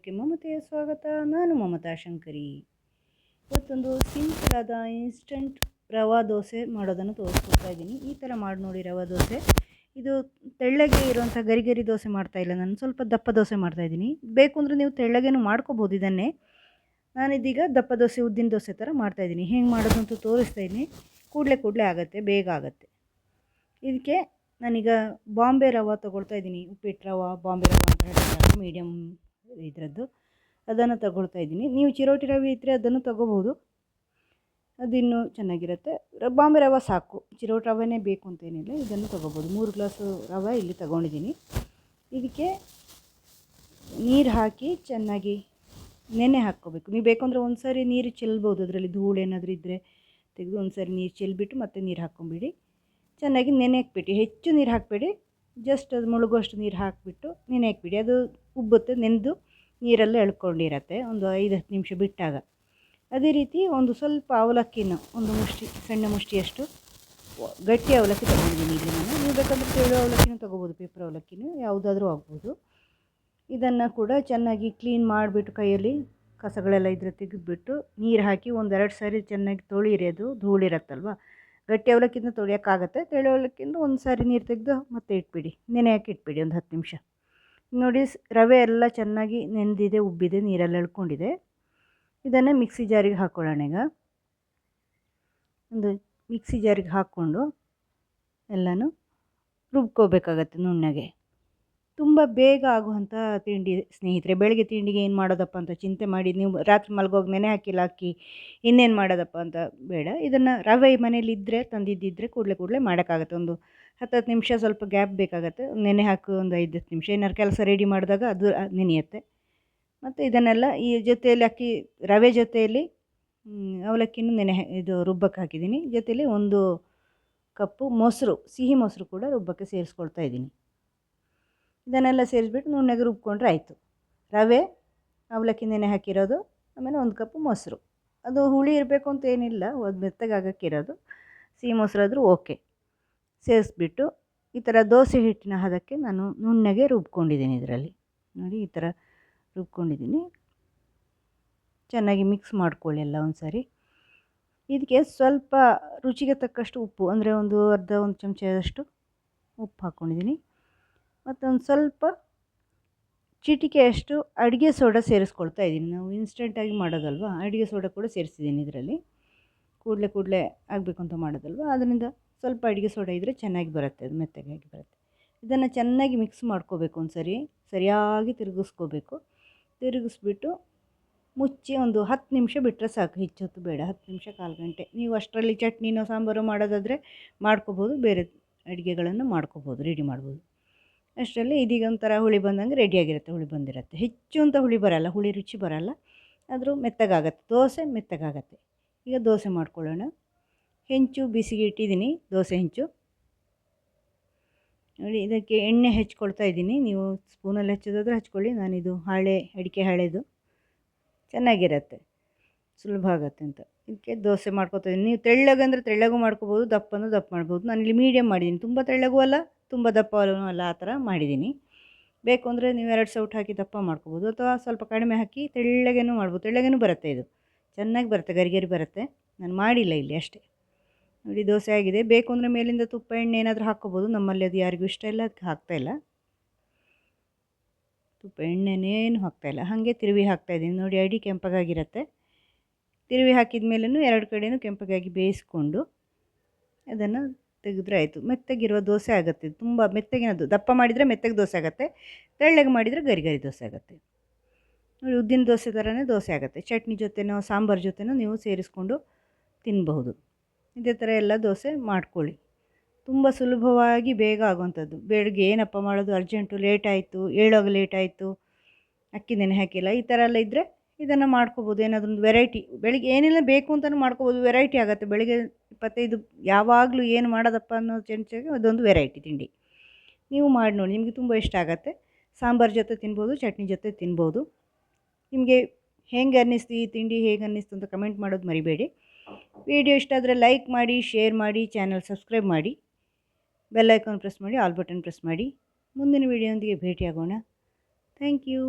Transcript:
ಚಾನಲ್ಗೆ ಮಮತೆಯ ಸ್ವಾಗತ. ನಾನು ಮಮತಾ ಶಂಕರಿ. ಇವತ್ತೊಂದು ಸಿಂಪಲ್ ಆದ ಇನ್ಸ್ಟಂಟ್ ರವಾ ದೋಸೆ ಮಾಡೋದನ್ನು ತೋರಿಸ್ಕೊಡ್ತಾ ಇದ್ದೀನಿ. ಈ ಥರ ಮಾಡಿ ನೋಡಿ ರವಾ ದೋಸೆ. ಇದು ತೆಳ್ಳಗೆ ಇರುವಂಥ ಗರಿ ಗರಿ ದೋಸೆ ಮಾಡ್ತಾ ಇಲ್ಲ. ನಾನು ಸ್ವಲ್ಪ ದಪ್ಪ ದೋಸೆ ಮಾಡ್ತಾ ಇದ್ದೀನಿ. ಬೇಕು ಅಂದರೆ ನೀವು ತೆಳ್ಳಗೇನು ಮಾಡ್ಕೋಬೋದು ಇದನ್ನೇ. ನಾನಿದೀಗ ದಪ್ಪ ದೋಸೆ, ಉದ್ದಿನ ದೋಸೆ ಥರ ಮಾಡ್ತಾ ಇದ್ದೀನಿ. ಹೆಂಗೆ ಮಾಡೋದು ಅಂತ ತೋರಿಸ್ತಾ ಇದ್ದೀನಿ. ಕೂಡಲೇ ಕೂಡಲೇ ಆಗುತ್ತೆ, ಬೇಗ ಆಗುತ್ತೆ. ಇದಕ್ಕೆ ನಾನೀಗ ಬಾಂಬೆ ರವೆ ತೊಗೊಳ್ತಾ ಇದ್ದೀನಿ. ಉಪ್ಪಿಟ್ಟು ರವೆ, ಬಾಂಬೆ ರವೆ ಅಂತ ಹೇಳ್ತಾರೆ ಮೀಡಿಯಮ್ ಇದರದ್ದು, ಅದನ್ನು ತಗೊಳ್ತಾ ಇದ್ದೀನಿ. ನೀವು ಚಿರೋಟಿ ರವೆ ಇದ್ದರೆ ಅದನ್ನು ತಗೋಬೋದು ಅದಿನ್ನೂ ಚೆನ್ನಾಗಿರುತ್ತೆ. ಬಾಂಬೆ ರವೆ ಸಾಕು. ಚಿರೋಟಿ ರವೆನೇ ಬೇಕು ಅಂತೇನಿಲ್ಲ ಇದನ್ನು ತಗೋಬೋದು ಮೂರು ಗ್ಲಾಸು ರವೆ ಇಲ್ಲಿ ತಗೊಂಡಿದ್ದೀನಿ. ಇದಕ್ಕೆ ನೀರು ಹಾಕಿ ಚೆನ್ನಾಗಿ ನೆನೆ ಹಾಕ್ಕೋಬೇಕು. ನೀವು ಬೇಕು ಅಂದರೆ ಒಂದು ಸಾರಿ ನೀರು ಚೆಲ್ಬೋದು. ಅದರಲ್ಲಿ ಧೂಳು ಏನಾದರೂ ಇದ್ದರೆ ತೆಗೆದು ಒಂದು ಸಾರಿ ನೀರು ಚೆಲ್ಬಿಟ್ಟು ಮತ್ತೆ ನೀರು ಹಾಕ್ಕೊಂಬಿಡಿ. ಚೆನ್ನಾಗಿ ನೆನೆ ಹಾಕ್ಬಿಟ್ಟು ಹೆಚ್ಚು ನೀರು ಹಾಕಬೇಡಿ. ಜಸ್ಟ್ ಅದು ಮುಳುಗುವಷ್ಟು ನೀರು ಹಾಕಿಬಿಟ್ಟು ನೆನೆ ಹಾಕಿಬಿಡಿ ಅದು ಉಬ್ಬುತ್ತೆ ನೆನೆದು ನೀರೆಲ್ಲ ಎಳ್ಕೊಂಡಿರತ್ತೆ. ಒಂದು ಐದು ಹತ್ತು ನಿಮಿಷ ಬಿಟ್ಟಾಗ. ಅದೇ ರೀತಿ ಒಂದು ಸ್ವಲ್ಪ ಅವಲಕ್ಕಿನ, ಒಂದು ಮುಷ್ಟಿ, ಸಣ್ಣ ಮುಷ್ಟಿಯಷ್ಟು ಗಟ್ಟಿ ಅವಲಕ್ಕಿ ತಗೊಂಡಿದ್ದೀನಿ ಇಲ್ಲಿ ನಾನು ನೀವು ಬೇಕಂದ್ರೆ ತೆಳು ಅವಲಕ್ಕಿನೂ ತೊಗೋಬೋದು, ಪೇಪರ್ ಅವಲಕ್ಕಿನೂ, ಯಾವುದಾದ್ರೂ ಆಗ್ಬೋದು. ಇದನ್ನು ಕೂಡ ಚೆನ್ನಾಗಿ ಕ್ಲೀನ್ ಮಾಡಿಬಿಟ್ಟು ಕೈಯಲ್ಲಿ ಕಸಗಳೆಲ್ಲ ಇದ್ರೆ ತೆಗೆದುಬಿಟ್ಟು ನೀರು ಹಾಕಿ ಒಂದೆರಡು ಸಾರಿ ಚೆನ್ನಾಗಿ ತೊಳಿರಿ. ಅದು ಧೂಳಿರತ್ತಲ್ವ? ಗಟ್ಟಿ ಅವಲಕ್ಕಿಂತ ತೊಳಿಯೋಕ್ಕಾಗತ್ತೆ. ತೆಳು ಅವಲಕ್ಕಿಂದ ಒಂದು ಸಾರಿ ನೀರು ತೆಗೆದು ಮತ್ತೆ ಇಟ್ಬಿಡಿ. ನೆನೆ ಹಾಕಿ ಇಟ್ಬಿಡಿ ಒಂದು ಹತ್ತು ನಿಮಿಷ. ನೋಡಿ ರವೆ ಎಲ್ಲ ಚೆನ್ನಾಗಿ ನೆಂದಿದೆ, ಉಬ್ಬಿದೆ, ನೀರಲ್ಲಿ ಎಳ್ಕೊಂಡಿದೆ. ಇದನ್ನು ಮಿಕ್ಸಿ ಜಾರಿಗೆ ಹಾಕ್ಕೊಳ್ಳೋಣ ಈಗ. ಒಂದು ಮಿಕ್ಸಿ ಜಾರಿಗೆ ಹಾಕ್ಕೊಂಡು ಎಲ್ಲನೂ ರುಬ್ಕೋಬೇಕಾಗತ್ತೆ ನುಣ್ಣಗೆ. ತುಂಬ ಬೇಗ ಆಗುವಂಥ ತಿಂಡಿ ಸ್ನೇಹಿತರೆ. ಬೆಳಗ್ಗೆ ತಿಂಡಿಗೆ ಏನು ಮಾಡೋದಪ್ಪ ಅಂತ ಚಿಂತೆ ಮಾಡಿ, ನೀವು ರಾತ್ರಿ ಮಲ್ಗೋಗಿ ನೆನೆ ಹಾಕಿಲ್ಲ, ಅಕ್ಕಿ, ಇನ್ನೇನು ಮಾಡೋದಪ್ಪ ಅಂತ ಬೇಡ. ಇದನ್ನು ರವೆ ಮನೇಲಿ ಇದ್ದರೆ ತಂದಿದ್ದಿದ್ರೆ ಕೂಡಲೇ ಕೂಡಲೇ ಮಾಡೋಕ್ಕಾಗತ್ತೆ. ಒಂದು ಹತ್ತು ಹತ್ತು ನಿಮಿಷ ಸ್ವಲ್ಪ ಗ್ಯಾಪ್ ಬೇಕಾಗತ್ತೆ. ನೆನೆ ಹಾಕು ಒಂದು ಐದು ಹತ್ತು ನಿಮಿಷ. ಏನಾರು ಕೆಲಸ ರೆಡಿ ಮಾಡಿದಾಗ ಅದು ನೆನೆಯುತ್ತೆ. ಮತ್ತು ಇದನ್ನೆಲ್ಲ ಈ ಜೊತೆಯಲ್ಲಿ ಅಕ್ಕಿ, ರವೆ ಜೊತೆಯಲ್ಲಿ ಅವಲಕ್ಕಿನೂ ನೆನೆ ಇದು ರುಬ್ಬಕ್ಕೆ ಹಾಕಿದ್ದೀನಿ. ಜೊತೆಯಲ್ಲಿ ಒಂದು ಕಪ್ಪು ಮೊಸರು, ಸಿಹಿ ಮೊಸರು ಕೂಡ ರುಬ್ಬಕ್ಕೆ ಸೇರಿಸ್ಕೊಳ್ತಾ ಇದ್ದೀನಿ. ಇದನ್ನೆಲ್ಲ ಸೇರಿಸ್ಬಿಟ್ಟು ನುಣ್ಣಗೆ ರುಬ್ಕೊಂಡ್ರೆ ಆಯಿತು. ರವೆ, ಅವಲಕ್ಕಿ ನೆನೆ ಹಾಕಿರೋದು, ಆಮೇಲೆ ಒಂದು ಕಪ್ ಮೊಸರು. ಅದು ಹುಳಿ ಇರಬೇಕು ಅಂತ ಏನಿಲ್ಲ ಒಂದು ಮೆತ್ತಗೆ ಆಗಕ್ಕಿರೋದು ಸಿಹಿ ಮೊಸರಾದರೂ ಓಕೆ. ಸೇರಿಸ್ಬಿಟ್ಟು ಈ ಥರ ದೋಸೆ ಹಿಟ್ಟಿನ ಹದಕ್ಕೆ ನಾನು ನುಣ್ಣಗೆ ರುಬ್ಕೊಂಡಿದ್ದೀನಿ ಇದರಲ್ಲಿ. ನೋಡಿ, ಈ ಥರ ರುಬ್ಕೊಂಡಿದ್ದೀನಿ. ಚೆನ್ನಾಗಿ ಮಿಕ್ಸ್ ಮಾಡ್ಕೊಳ್ಳಿ ಎಲ್ಲ ಒಂದು ಸಾರಿ ಇದಕ್ಕೆ ಸ್ವಲ್ಪ ರುಚಿಗೆ ತಕ್ಕಷ್ಟು ಉಪ್ಪು, ಅಂದರೆ ಒಂದು ಅರ್ಧ ಒಂದು ಚಮಚದಷ್ಟು ಉಪ್ಪು ಹಾಕ್ಕೊಂಡಿದ್ದೀನಿ ಮತ್ತೊಂದು ಸ್ವಲ್ಪ ಚಿಟಿಕೆಯಷ್ಟು ಅಡುಗೆ ಸೋಡಾ ಸೇರಿಸ್ಕೊಳ್ತಾ ಇದ್ದೀನಿ. ನಾವು ಇನ್ಸ್ಟೆಂಟಾಗಿ ಮಾಡೋದಲ್ವ? ಅಡುಗೆ ಸೋಡಾ ಕೂಡ ಸೇರಿಸಿದ್ದೀನಿ ಇದರಲ್ಲಿ. ಕೂಡಲೇ ಕೂಡಲೇ ಆಗಬೇಕು ಅಂತ ಮಾಡೋದಲ್ವ? ಅದರಿಂದ ಸ್ವಲ್ಪ ಅಡುಗೆ ಸೋಡಾ ಇದ್ದರೆ ಚೆನ್ನಾಗಿ ಬರುತ್ತೆ, ಅದು ಮೆತ್ತಗಾಗಿ ಬರುತ್ತೆ. ಇದನ್ನು ಚೆನ್ನಾಗಿ ಮಿಕ್ಸ್ ಮಾಡ್ಕೋಬೇಕು ಒಂದು ಸರಿ ಸರಿಯಾಗಿ ತಿರುಗಿಸ್ಕೋಬೇಕು. ತಿರುಗಿಸ್ಬಿಟ್ಟು ಮುಚ್ಚಿ ಒಂದು ಹತ್ತು ನಿಮಿಷ ಬಿಟ್ಟರೆ ಸಾಕು. ಹೆಚ್ಚೊತ್ತು ಬೇಡ. ಹತ್ತು ನಿಮಿಷ ಕಾಲು ಗಂಟೆ. ನೀವು ಅಷ್ಟರಲ್ಲಿ ಚಟ್ನಿನೋ ಸಾಂಬಾರು ಮಾಡೋದಾದರೆ ಮಾಡ್ಕೋಬೋದು. ಬೇರೆ ಅಡುಗೆಗಳನ್ನು ಮಾಡ್ಕೋಬೋದು. ರೆಡಿ ಮಾಡ್ಬೋದು. ಅಷ್ಟರಲ್ಲಿ ಇದೀಗ ಒಂಥರ ಹುಳಿ ಬಂದಂಗೆ ರೆಡಿಯಾಗಿರುತ್ತೆ ಹುಳಿ ಬಂದಿರುತ್ತೆ. ಹೆಚ್ಚು ಅಂತ ಹುಳಿ ಬರಲ್ಲ, ಹುಳಿ ರುಚಿ ಬರಲ್ಲ. ಆದರೂ ಮೆತ್ತಗಾಗತ್ತೆ, ದೋಸೆ ಮೆತ್ತಗಾಗತ್ತೆ. ಈಗ ದೋಸೆ ಮಾಡ್ಕೊಳ್ಳೋಣ. ಹೆಂಚು, ಬಿಸಿಗೆ ಇಟ್ಟಿದ್ದೀನಿ, ದೋಸೆ ಹೆಂಚು. ನೋಡಿ, ಇದಕ್ಕೆ ಎಣ್ಣೆ ಹೆಚ್ಕೊಳ್ತಾ ಇದ್ದೀನಿ. ನೀವು ಸ್ಪೂನಲ್ಲಿ ಹಚ್ಚೋದಾದ್ರೆ ಹಚ್ಕೊಳ್ಳಿ, ನಾನಿದು ಹಾಳೆ, ಅಡಿಕೆ ಹಾಳೆದು. ಚೆನ್ನಾಗಿರತ್ತೆ, ಸುಲಭ ಆಗುತ್ತೆ ಅಂತ. ಇದಕ್ಕೆ ದೋಸೆ ಮಾಡ್ಕೊತಾ ಇದ್ದೀನಿ. ನೀವು ತೆಳ್ಳಗಂದ್ರೆ ತೆಳ್ಳಗೂ ಮಾಡ್ಕೋಬೋದು ದಪ್ಪ ಅಂದರೆ ದಪ್ಪ ಮಾಡ್ಬೋದು ನಾನಿಲ್ಲಿ ಮೀಡಿಯಮ್ ಮಾಡಿದ್ದೀನಿ. ತುಂಬ ತೆಳ್ಳಗೂ ಅಲ್ಲ ತುಂಬ ದಪ್ಪನೂ ಅಲ್ಲ ಆ ಥರ ಮಾಡಿದ್ದೀನಿ. ಬೇಕು ಅಂದರೆ ನೀವು ಎರಡು ಸೌಟ್ ಹಾಕಿ ದಪ್ಪ ಮಾಡ್ಕೋಬೋದು ಅಥವಾ ಸ್ವಲ್ಪ ಕಡಿಮೆ ಹಾಕಿ ತೆಳ್ಳಗೇನು ಮಾಡ್ಬೋದು. ತೆಳ್ಳಗೇನು ಬರುತ್ತೆ ಇದು. ಚೆನ್ನಾಗಿ ಬರುತ್ತೆ, ಗರಿಗರಿ ಗರಿ ಬರುತ್ತೆ. ನಾನು ಮಾಡಿಲ್ಲ ಇಲ್ಲಿ ಅಷ್ಟೇ. ನೋಡಿ ದೋಸೆ ಆಗಿದೆ. ಬೇಕು ಅಂದರೆ ಮೇಲಿಂದ ತುಪ್ಪ, ಎಣ್ಣೆ ಏನಾದರೂ ಹಾಕ್ಕೋಬೋದು. ನಮ್ಮಲ್ಲಿ ಅದು ಯಾರಿಗೂ ಇಷ್ಟ ಇಲ್ಲ, ಅದಕ್ಕೆ ಹಾಕ್ತಾಯಿಲ್ಲ ತುಪ್ಪ ಎಣ್ಣೆನೇನು ಹಾಕ್ತಾಯಿಲ್ಲ ಹಾಗೆ ತಿರುವಿ ಹಾಕ್ತಾಯಿದ್ದೀನಿ ನೋಡಿ ಅಡಿ ಕೆಂಪಗಾಗಿರುತ್ತೆ. ತಿರುವಿ ಹಾಕಿದ ಮೇಲೂ ಎರಡು ಕಡೆಯೂ ಕೆಂಪಗಾಗಿ ಬೇಯಿಸ್ಕೊಂಡು ಅದನ್ನು ತೆಗೆದ್ರೆ ಆಯಿತು. ಮೆತ್ತಗಿರುವ ದೋಸೆ ಆಗುತ್ತೆ. ತುಂಬ ಮೆತ್ತಗಿನದು ದಪ್ಪ ಮಾಡಿದರೆ ಮೆತ್ತಗೆ ದೋಸೆ ಆಗುತ್ತೆ. ತೆಳ್ಳಗೆ ಮಾಡಿದರೆ ಗರಿ ಗರಿ ದೋಸೆ ಆಗುತ್ತೆ. ನೋಡಿ, ಉದ್ದಿನ ದೋಸೆ ಥರನೇ ದೋಸೆ ಆಗುತ್ತೆ. ಚಟ್ನಿ ಜೊತೆನೋ, ಸಾಂಬಾರು ಜೊತೆನೋ ನೀವು ಸೇರಿಸ್ಕೊಂಡು ತಿನ್ನಬಹುದು ಇದೇ ಥರ ಎಲ್ಲ ದೋಸೆ ಮಾಡ್ಕೊಳ್ಳಿ. ತುಂಬ ಸುಲಭವಾಗಿ ಬೇಗ ಆಗುವಂಥದ್ದು. ಬೆಳಗ್ಗೆ ಏನಪ್ಪ ಮಾಡೋದು? ಅರ್ಜೆಂಟು ಲೇಟ್ ಆಯಿತು. ಏಳುವಾಗ ಲೇಟ್ ಆಯಿತು. ಅಕ್ಕಿ ನೆನೆ ಹಾಕಿಲ್ಲ. ಈ ಥರ ಎಲ್ಲ ಇದ್ದರೆ ಇದನ್ನು ಮಾಡ್ಕೋಬೋದು. ಏನಾದ್ರೂ ಒಂದು ವೆರೈಟಿ ಬೆಳಿಗ್ಗೆ ಏನೆಲ್ಲ ಬೇಕು ಅಂತಲೂ ಮಾಡ್ಕೋಬೋದು. ವೆರೈಟಿ ಆಗುತ್ತೆ. ಬೆಳಿಗ್ಗೆ ಇಪ್ಪತ್ತೈದು ಯಾವಾಗಲೂ ಏನು ಮಾಡೋದಪ್ಪ ಅನ್ನೋ ಚೆಂಚಗೆ ಅದೊಂದು ವೆರೈಟಿ ತಿಂಡಿ. ನೀವು ಮಾಡಿ ನೋಡಿ, ನಿಮಗೆ ತುಂಬ ಇಷ್ಟ ಆಗುತ್ತೆ. ಸಾಂಬಾರು ಜೊತೆ ತಿನ್ಬೋದು, ಚಟ್ನಿ ಜೊತೆ ತಿನ್ಬೋದು. ನಿಮಗೆ ಹೆಂಗೆ ಅನ್ನಿಸ್ತು ಈ ತಿಂಡಿ, ಹೇಗೆ ಅನ್ನಿಸ್ತು ಅಂತ ಕಮೆಂಟ್ ಮಾಡೋದು ಮರಿಬೇಡಿ. ವಿಡಿಯೋ ಇಷ್ಟ ಆದರೆ ಲೈಕ್ ಮಾಡಿ ಶೇರ್ ಮಾಡಿ ಚಾನಲ್ ಸಬ್ಸ್ಕ್ರೈಬ್ ಮಾಡಿ. ಬೆಲ್ಲೈಕಾನ್ ಪ್ರೆಸ್ ಮಾಡಿ ಆಲ್ ಬಟನ್ ಪ್ರೆಸ್ ಮಾಡಿ. ಮುಂದಿನ ವಿಡಿಯೋಂದಿಗೆ ಭೇಟಿಯಾಗೋಣ. Thank you